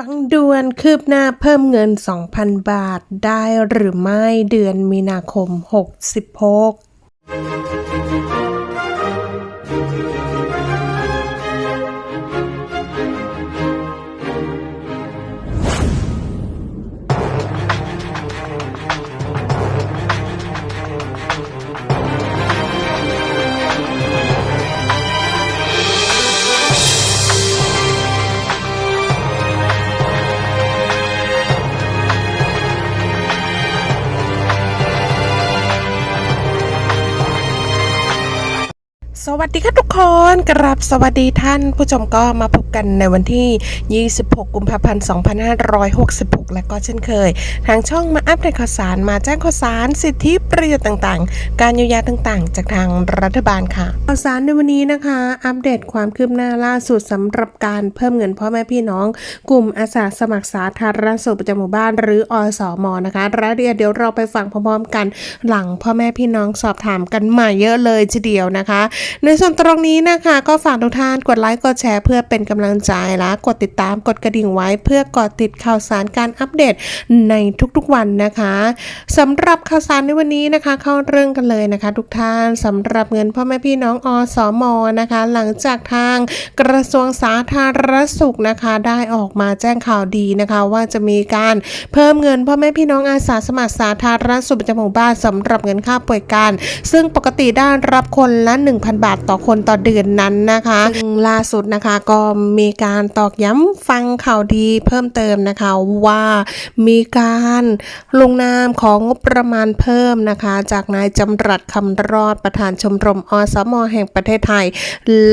ฟังด่วนคืบหน้าเพิ่มเงิน 2,000 บาทได้หรือไม่เดือนมีนาคม 66 สวัสดีค่ะทุกคนกราบสวัสดีท่านผู้ชมก็มาพบกันในวันที่ 26 กุมภาพันธ์ 2566 และก็เช่นเคย ทางช่องมาอัปเดตข่าวสารมาแจ้งข่าวสารสิทธิประโยชน์ต่างๆ การเยียวยาต่างๆ จากทางรัฐบาลค่ะ ข่าวสารในวันนี้นะคะ อัปเดตความคืบหน้าล่าสุดสำหรับการเพิ่มเงินพ่อแม่พี่น้อง กลุ่มอาสาสมัครสาธารณสุขประจำหมู่บ้านหรืออสมนะคะรายละเอียดเดี๋ยวเราไปฟังพร้อมๆกัน หลังพ่อแม่พี่น้องสอบถามกันมาเยอะเลยทีเดียวนะคะในส่วนตรงนี้นะคะ ก็ฝากทุกท่านกดไลค์กดแชร์เพื่อเป็นกำลังใจและกดติดตามกดกระดิ่งไว้ เพื่อกดติดข่าวสารการอัปเดตในทุกๆวันนะคะสำหรับข่าวสารในวันนี้นะคะ เข้าเรื่องกันเลยนะคะ ทุกท่านสำหรับเงินพ่อแม่พี่น้องอสมนะคะ หลังจากทางกระทรวงสาธารณสุขนะคะ ได้ออกมาแจ้งข่าวดีนะคะ ว่าจะมีการเพิ่มเงินพ่อแม่พี่น้องอาสาสมัครสาธารณสุขประจำหมู่บ้านสำหรับเงินค่าป่วยการ ซึ่งปกติได้รับคนละ1,000บาทต่อคนต่อเดือนนั้นนะคะซึ่งล่าสุดนะคะก็มีการตอกย้ำฟังข่าวดีเพิ่มเติมนะคะว่ามีการลงนามของงบประมาณเพิ่มนะคะ จากนายจำรัดคำรอดประธานชมรมอสมแห่งประเทศไทย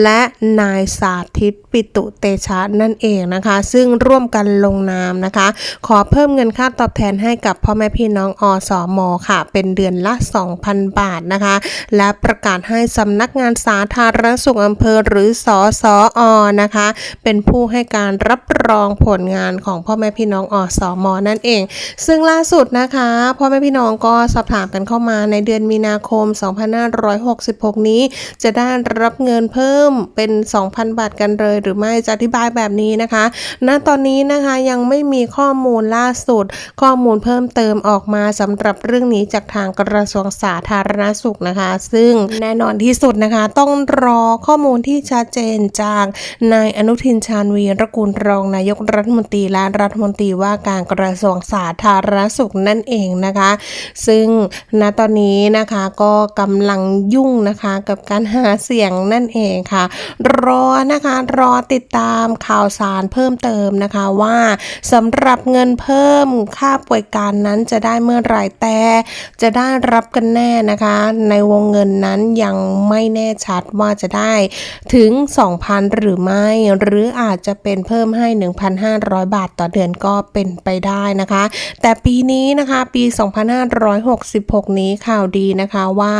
และนายสาธิตปิตุเตชะนั่นเองนะคะ ซึ่งร่วมกันลงนามนะคะ ขอเพิ่มเงินค่าตอบแทนให้กับพ่อแม่พี่น้องอสมค่ะ เป็นเดือนละ 2,000 บาทนะคะ และประกาศให้สำนักงานสาธารณสุขอำเภอหรือสอสออนะคะ เป็นผู้ให้การรับรองผลงานของพ่อแม่พี่น้องอสมนั่นเอง ซึ่งล่าสุดนะคะพ่อแม่พี่น้องก็สอบถามกันเข้ามาในเดือนมีนาคม 2566 นี้ จะได้รับเงินเพิ่มเป็น 2,000 บาทกันเลยหรือไม่จะอธิบายแบบนี้นะคะณตอนนี้นะคะยังไม่มีข้อมูลล่าสุด ข้อมูลเพิ่มเติมออกมาสำหรับเรื่องนี้จากทางกระทรวงสาธารณสุขนะคะ ซึ่งแน่นอนที่สุดนะคะ ต้องรอข้อมูลที่ชัดเจนจากนายอนุทินชาญวีรกูลรองนายกรัฐมนตรีและรัฐมนตรีว่าการกระทรวงสาธารณสุขนั่นเองนะคะ ซึ่งณตอนนี้นะคะก็กำลังยุ่งนะคะกับการหาเสียงนั่นเองค่ะ รอนะคะรอติดตามข่าวสารเพิ่มเติมนะคะว่าสำหรับเงินเพิ่มค่าป่วยการนั้นจะได้เมื่อไหร่แต่ จะได้รับกันแน่นะคะ ในวงเงินนั้นยังไม่แน่ชัดว่าจะได้ถึง 2,000 หรือไม่ หรืออาจจะเป็นเพิ่มให้ 1,500 บาทต่อเดือนก็เป็นไปได้นะคะ แต่ปีนี้นะคะปี 2566 นี้ข่าวดีนะคะว่า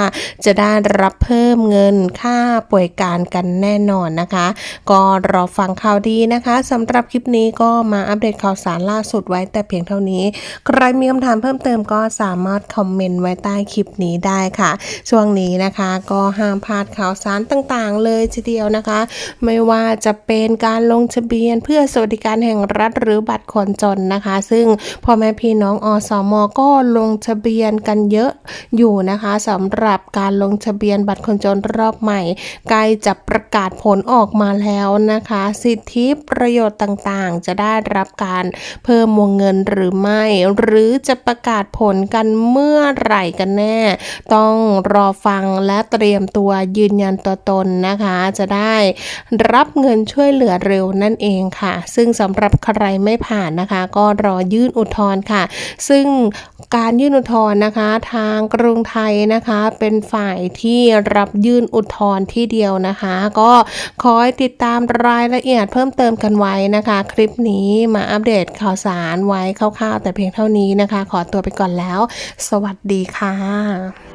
จะได้รับเพิ่มเงินค่าป่วยการกันแน่นอนนะคะ ก็รอฟังข่าวดีนะคะสำหรับคลิปนี้ก็มาอัปเดตข่าวสารล่าสุดไว้แต่เพียงเท่านี้ ใครมีคำถามเพิ่มเติมก็สามารถคอมเมนต์ไว้ใต้คลิปนี้ได้ค่ะ ช่วงนี้นะคะก็ห้ามพลาดข่าวสารต่างๆ เลยทีเดียวนะคะ ไม่ว่าจะเป็นการลงทะเบียนเพื่อสวัสดิการแห่งรัฐหรือบัตรคนจนนะคะ ซึ่งพ่อแม่พี่น้องอสมก็ลงทะเบียนกันเยอะอยู่นะคะสำหรับการลงทะเบียนบัตรคนจนรอบใหม่ ใกล้จะประกาศผลออกมาแล้วนะคะ สิทธิประโยชน์ต่างๆ จะได้รับการเพิ่มวงเงินหรือไม่ หรือจะประกาศผลกันเมื่อไหร่กันแน่ ต้องรอฟังและเตรียมตัวยืนยันตัวตนนะคะ จะได้รับเงินช่วยเหลือเร็วนั่นเองค่ะ ซึ่งสำหรับใครไม่ผ่านนะคะ ก็รอยื่นอุทธรณ์ค่ะ ซึ่งการยื่นอุทธรณ์นะคะ ทางกรุงไทยนะคะ เป็นฝ่ายที่รับยื่นอุทธรณ์ที่เดียวนะคะ ก็คอยติดตามรายละเอียดเพิ่มเติมกันไว้นะคะ คลิปนี้มาอัปเดตข่าวสารไว้คร่าวๆ แต่เพียงเท่านี้นะคะ ขอตัวไปก่อนแล้ว สวัสดีค่ะ